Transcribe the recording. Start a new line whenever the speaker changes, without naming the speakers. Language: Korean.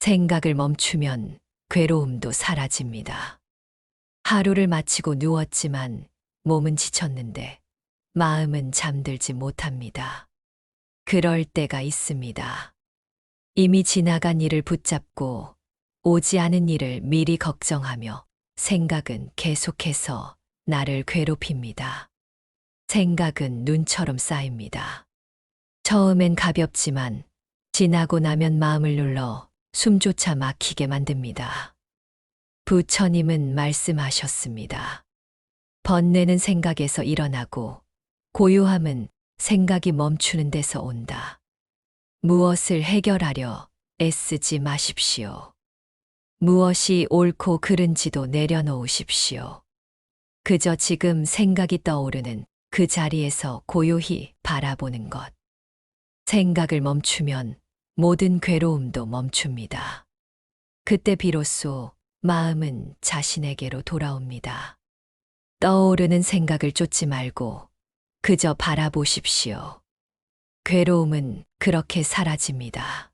생각을 멈추면 괴로움도 사라집니다. 하루를 마치고 누웠지만 몸은 지쳤는데 마음은 잠들지 못합니다. 그럴 때가 있습니다. 이미 지나간 일을 붙잡고 오지 않은 일을 미리 걱정하며 생각은 계속해서 나를 괴롭힙니다. 생각은 눈처럼 쌓입니다. 처음엔 가볍지만 지나고 나면 마음을 눌러 숨조차 막히게 만듭니다. 부처님은 말씀하셨습니다. 번뇌는 생각에서 일어나고 고요함은 생각이 멈추는 데서 온다. 무엇을 해결하려 애쓰지 마십시오. 무엇이 옳고 그른지도 내려놓으십시오. 그저 지금 생각이 떠오르는 그 자리에서 고요히 바라보는 것. 생각을 멈추면 모든 괴로움도 멈춥니다. 그때 비로소 마음은 자신에게로 돌아옵니다. 떠오르는 생각을 쫓지 말고 그저 바라보십시오. 괴로움은 그렇게 사라집니다.